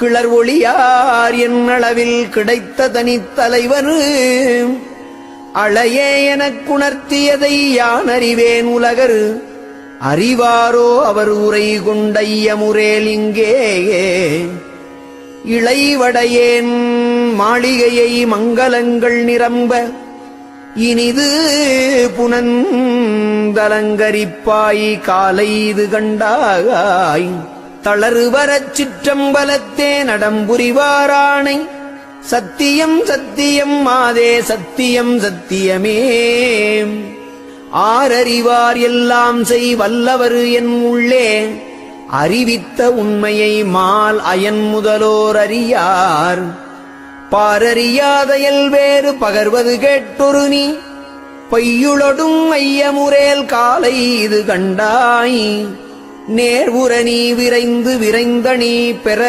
கிளர் ஒளியார் என்னளவில் கிடைத்த தனித்தலைவர் அளையே எனக்குணர்த்தியதை யான் அறிவேன் உலகர். அறிவாரோ அவர் உரை கொண்டையமுரேல் இங்கே. இளைவடையேன் மாளிகையை மங்களங்கள் நிரம்ப. இனிது புனந்தலங்கரிப்பாய் காலை இது கண்டாய். தளறுவரச் சிற்றம்பலத்தே நடம்புரிவாராணை சத்தியம் சத்தியம் மாதே சத்தியம் சத்தியமே. ஆரறிவார் எல்லாம் செய் வல்லவர் என் உள்ளே. அறிவித்த உண்மையை மால் அயன் முதலோர் அறியார். பாரறியாதையல் வேறு பகர்வது கேட்டொரு நீ. பையுளொடும் ஐயமுரேல் காலை இது கண்டாய். நேர்வுற நீ விரைந்து விரைந்த நீ பெற